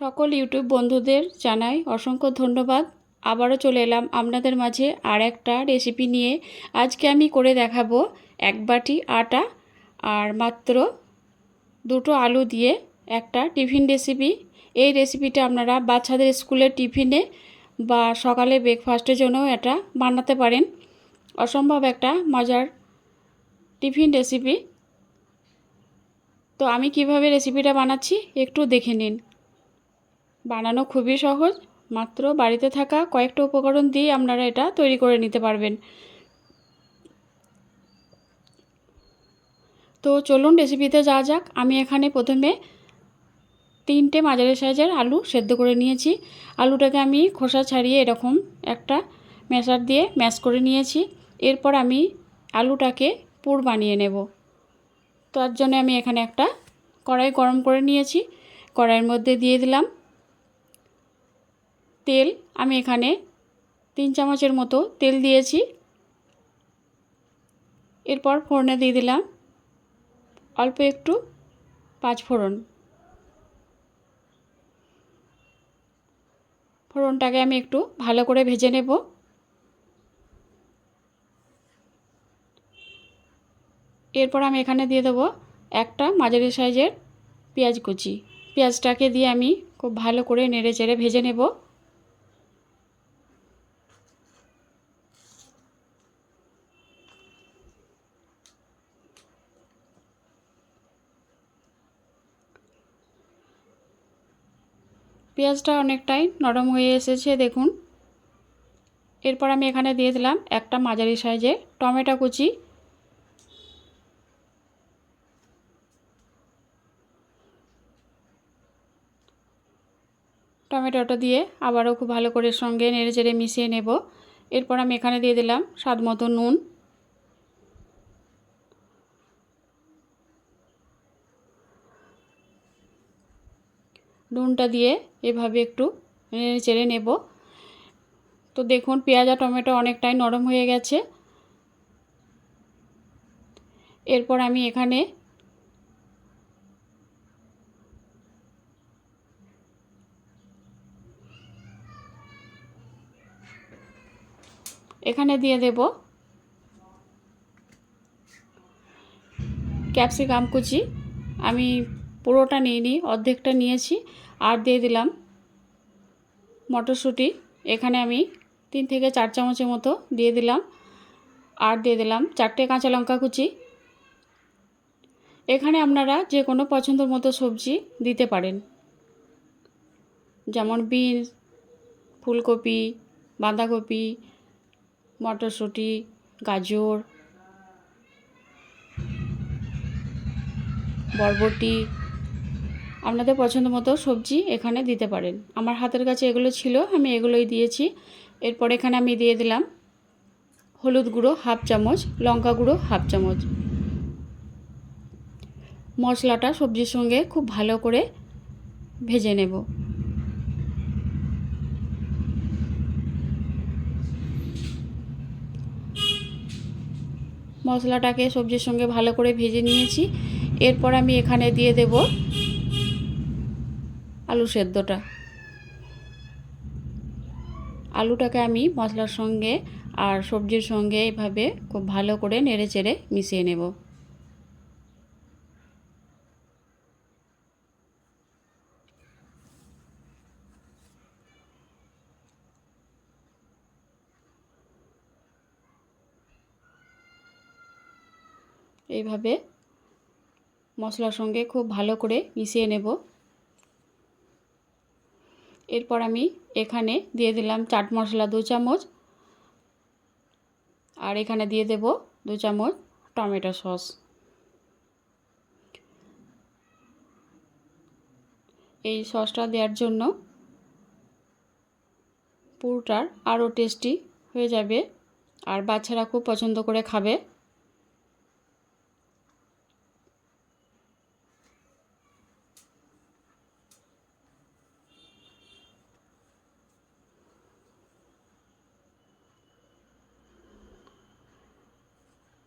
সকল ইউটিউব বন্ধুদের জানাই অসংখ্য ধন্যবাদ। আবারও চলে এলাম আপনাদের মাঝে আর একটা রেসিপি নিয়ে। আজকে আমি করে দেখাবো এক বাটি আটা আর মাত্র দুটো আলু দিয়ে একটা টিফিন রেসিপি এই রেসিপিটা আপনারা বাচ্চাদের স্কুলের টিফিনে বা সকালে ব্রেকফাস্টের জন্যও এটা বানাতে পারেন। অসম্ভব একটা মজার টিফিন রেসিপি তো আমি কীভাবে রেসিপিটা বানাচ্ছি একটু দেখে নিন। বানানো খুবই সহজ, মাত্র বাড়িতে থাকা কয়েকটা উপকরণ দিয়ে আপনারা এটা তৈরি করে নিতে পারবেন। তো চলুন রেসিপিতে যাওয়া যাক। আমি এখানে প্রথমে তিনটে মাঝারি সাইজের আলু সেদ্ধ করে নিয়েছি। আলুটাকে আমি খোসা ছাড়িয়ে এরকম একটা ম্যাশার দিয়ে ম্যাশ করে নিয়েছি। এরপর আমি আলুটাকে পুর বানিয়ে নেব। তার জন্য আমি এখানে একটা কড়াই গরম করে নিয়েছি। কড়াইয়ের মধ্যে দিয়ে দিলাম তেল আমি এখানে তিন চামচের মতো তেল দিয়েছি। এরপর ফোড়নে দিয়ে দিলাম অল্প একটু পাঁচ ফোড়ন। ফোড়নটাকে আমি একটু ভালো করে ভেজে নেব। এরপর আমি এখানে দিয়ে দেবো একটা মাঝারি সাইজের পেঁয়াজ কুচি। পেঁয়াজটাকে দিয়ে আমি খুব ভালো করে নেড়ে চেড়ে ভেজে নেব। পেঁয়াজটা অনেকটাই নরম হয়ে এসেছে, দেখুন। এরপর আমি এখানে দিয়ে দিলাম একটা মাঝারি সাইজে টমেটো কুচি। টমেটোটা দিয়ে আবারও খুব ভালো করে সঙ্গে নেড়ে চেড়ে মিশিয়ে নেব। এরপর আমি এখানে দিয়ে দিলাম স্বাদ মতো নুন। নুনটা দিয়ে এভাবে একটু চেড়ে নেব। তো দেখুন, পেঁয়াজ আর টমেটো অনেকটাই নরম হয়ে গেছে। এরপর আমি এখানে এখানে দিয়ে দেব ক্যাপসিকাম কুচি। আমি পুরোটা নিয়ে নিই, অর্ধেকটা নিয়েছি আর দিয়ে দিলাম মটরশুঁটি। এখানে আমি তিন থেকে চার চামচের মতো দিয়ে দিলাম আর দিয়ে দিলাম চারটে কাঁচা লঙ্কা কুচি। এখানে আপনারা যে কোনো পছন্দ মতো সবজি দিতে পারেন। যেমন বিনস, ফুলকপি, বাঁধাকপি, মটরশুঁটি, গাজর, বরবটি। আপনাদের পছন্দ মতো সবজি এখানে দিতে পারেন। আমার হাতের কাছে এগুলো ছিল, আমি এগুলোই দিয়েছি। এরপর এখানে আমি দিয়ে দিলাম হলুদ গুঁড়ো হাফ চামচ, লঙ্কা গুঁড়ো হাফ চামচ। মশলাটা সবজির সঙ্গে খুব ভালো করে ভেজে নেব। মশলাটাকে সবজির সঙ্গে ভালো করে ভেজে নিয়েছি। এরপর আমি এখানে দিয়ে দেব আলু সেদ্ধটা। আলুটাকে আমি মশলার সঙ্গে আর সবজির সঙ্গে এভাবে খুব ভালো করে নেড়ে চেড়ে মিশিয়ে নেব। এইভাবে মশলার সঙ্গে খুব ভালো করে মিশিয়ে নেব। এরপর আমি এখানে দিয়ে দিলাম চাট মশলা দু চামচ। আর এখানে দিয়ে দেব দু চামচ টমেটো সস। এই সসটা দেওয়ার জন্য পুরোটার আরও টেস্টি হয়ে যাবে। আর বাচ্চারা খুব পছন্দ করে খাবে।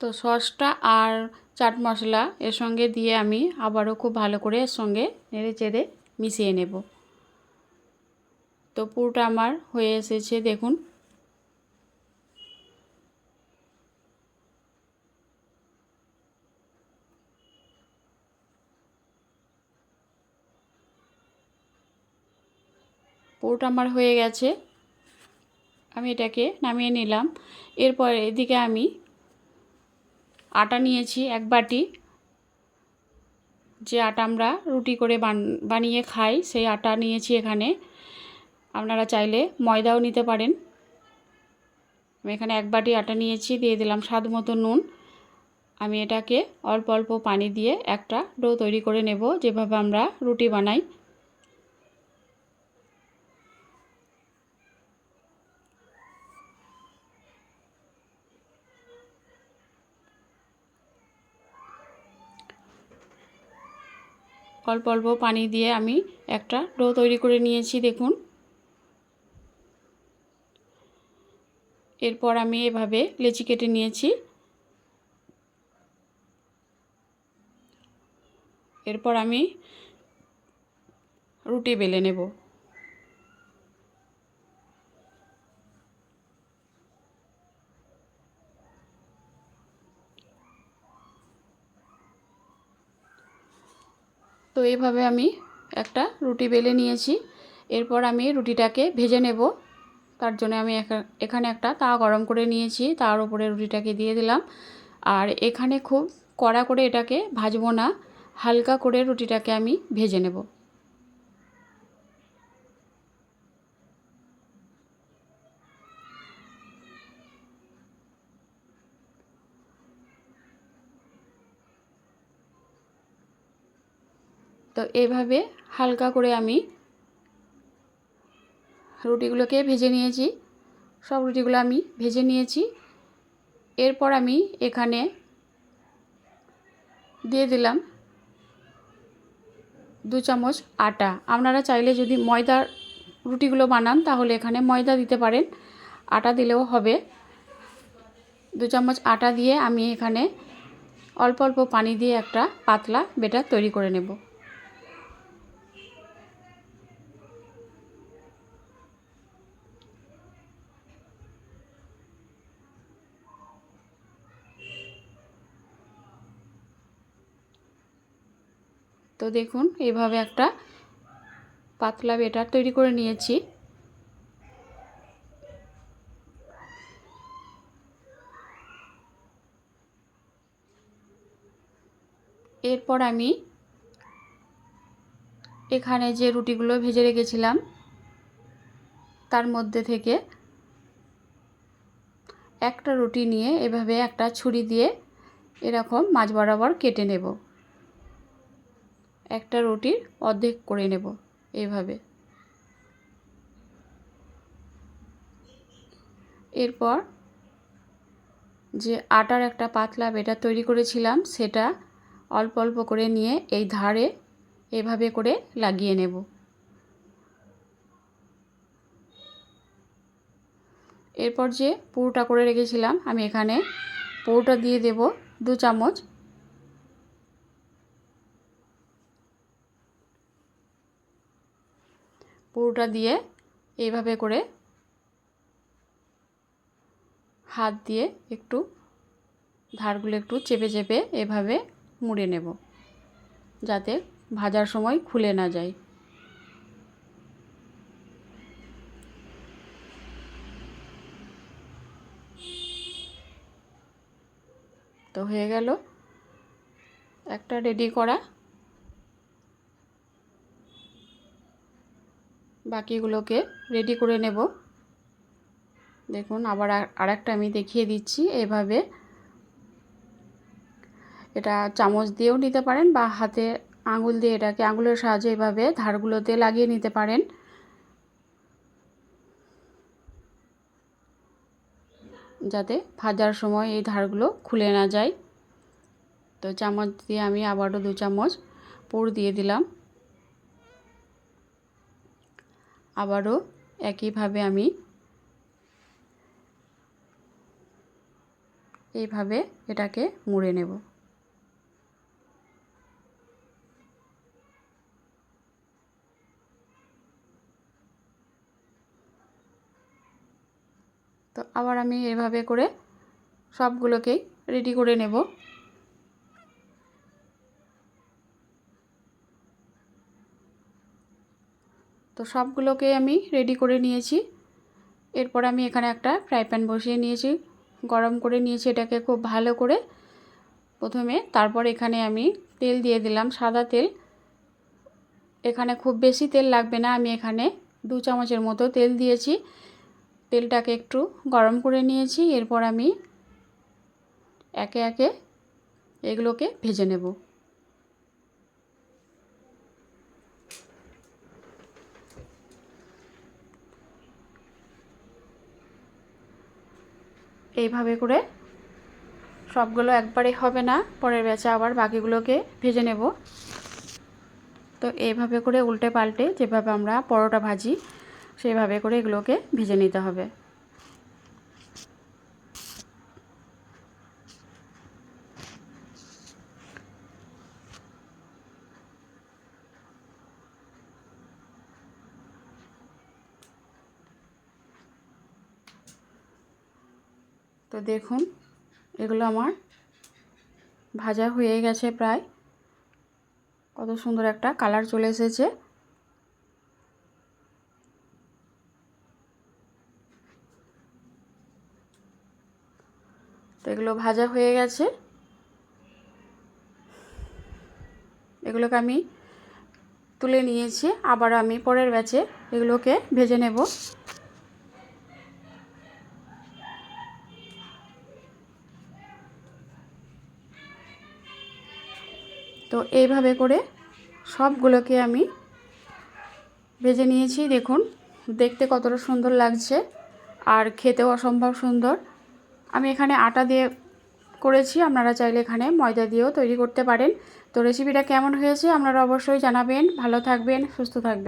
তো সসটা আর চাট মশলা এর সঙ্গে দিয়ে আমি আবারও খুব ভালো করে এর সঙ্গে নেড়ে চেড়ে মিশিয়ে নেব। তো পুরোটা আমার হয়ে এসেছে, দেখুন। পুরোটা আমার হয়ে গেছে। আমি এটাকে নামিয়ে নিলাম। এরপর এদিকে আমি আটা নিয়েছি এক বাটি। যে আটা আমরা রুটি করে বানিয়ে খাই, সেই আটা নিয়েছি এখানে। আপনারা চাইলে ময়দাও নিতে পারেন। আমি এখানে এক বাটি আটা নিয়েছি, দিয়ে দিলাম স্বাদ মতো নুন। আমি এটাকে অল্প অল্প পানি দিয়ে একটা ডো তৈরি করে নেব, যেভাবে আমরা রুটি বানাই। অল্প অল্প পানি দিয়ে আমি একটা ডো তৈরি করে নিয়েছি, দেখুন। এরপর আমি এভাবে লেচি কেটে নিয়েছি। এরপর আমি রুটি বেলে নেব। তো এইভাবে আমি একটা রুটি বেলে নিয়েছি। এরপর আমি রুটিটাকে ভেজে নেব। তার জন্য আমি এখানে একটা তা গরম করে নিয়েছি। তার উপরে রুটিটাকে দিয়ে দিলাম। আর এখানে খুব কড়া করে এটাকে ভাজবো না। হালকা করে রুটিটাকে আমি ভেজে নেব। তো এভাবে হালকা করে আমি রুটিগুলোকে ভেজে নিয়েছি। সব রুটিগুলো আমি ভেজে নিয়েছি। এরপর আমি এখানে দিয়ে দিলাম দু চামচ আটা। আপনারা চাইলে যদি ময়দার রুটিগুলো বানান, তাহলে এখানে ময়দা দিতে পারেন। আটা দিলেও হবে। দু চামচ আটা দিয়ে আমি এখানে অল্প অল্প পানি দিয়ে একটা পাতলা বেটার তৈরি করে নেব। তো দেখুন, এভাবে একটা পাতলা বেটার তৈরি করে নিয়েছি। এরপর আমি এখানে যে রুটিগুলো ভেজে রেখেছিলাম, তার মধ্যে থেকে একটা রুটি নিয়ে এভাবে একটা ছুরি দিয়ে এরকম মাছ বরাবর কেটে নেব। একটা রুটির অর্ধেক করে নেব এইভাবে এরপর যে আটার একটা পাতলা বেটার তৈরি করেছিলাম, সেটা অল্প অল্প করে নিয়ে এই ধারে এভাবে করে লাগিয়ে নেব। এরপর যে পুরোটা করে রেখেছিলাম, আমি এখানে পুরোটা দিয়ে দেব দু চামচ পুরোটা দিয়ে এইভাবে করে হাত দিয়ে একটু ধারগুলো একটু চেপে চেপে এভাবে মুড়ে নেব, যাতে ভাজার সময় খুলে না যায়। তো হয়ে গেল একটা রেডি করা। বাকিগুলোকে রেডি করে নেব। দেখুন, আবার আর একটা আমি দেখিয়ে দিচ্ছি এভাবে। এটা চামচ দিয়েও নিতে পারেন বা হাতে আঙুল দিয়ে এটাকে, আঙুলের সাহায্যে এভাবে ধারগুলোতে লাগিয়ে নিতে পারেন। যাতে ভাজার সময় এই ধারগুলো খুলে না যায়। তো চামচ দিয়ে আমি আবারও দু চামচ পুর দিয়ে দিলাম। আবারও একইভাবে আমি এইভাবে এটাকে মুড়ে নেব। তো আবার আমি এভাবে করে সবগুলোকেই রেডি করে নেব। তো সবগুলোকে আমি রেডি করে নিয়েছি। এরপর আমি এখানে একটা ফ্রাই প্যান বসিয়ে নিয়েছি। গরম করে নিয়েছি এটাকে খুব ভালো করে। প্রথমে তারপর এখানে আমি তেল দিয়ে দিলাম সাদা তেল। এখানে খুব বেশি তেল লাগবে না, আমি এখানে দু চামচের মতো তেল দিয়েছি। তেলটাকে একটু গরম করে নিয়েছি, এরপর আমি একে একে এগুলোকে ভেজে নেব। এইভাবে করে সবগুলো একবারে হবে না, পরের বেচা আবার বাকিগুলোকে ভেজে নেব। তো এইভাবে করে উল্টে পাল্টে যেভাবে আমরা পরোটা ভাজি, সেভাবে করে এগুলোকে ভেজে নিতে হবে। তো দেখুন, এগুলো আমার ভাজা হয়ে গেছে প্রায়। কত সুন্দর একটা কালার চলে এসেছে। তো এগুলো ভাজা হয়ে গেছে। এগুলোকে আমি তুলে নিয়েছি, আবার আমি পরের ব্যাচে এগুলোকে ভেজে নেব। তো এইভাবে করে সবগুলোকে আমি ভেজে নিয়েছি। দেখুন, দেখতে কতটা সুন্দর লাগছে আর খেতেও অসম্ভব সুন্দর। আমি এখানে আটা দিয়ে করেছি, আপনারা চাইলে এখানে ময়দা দিয়েও তৈরি করতে পারেন। তো রেসিপিটা কেমন হয়েছে আপনারা অবশ্যই জানাবেন। ভালো থাকবেন, সুস্থ থাকবেন।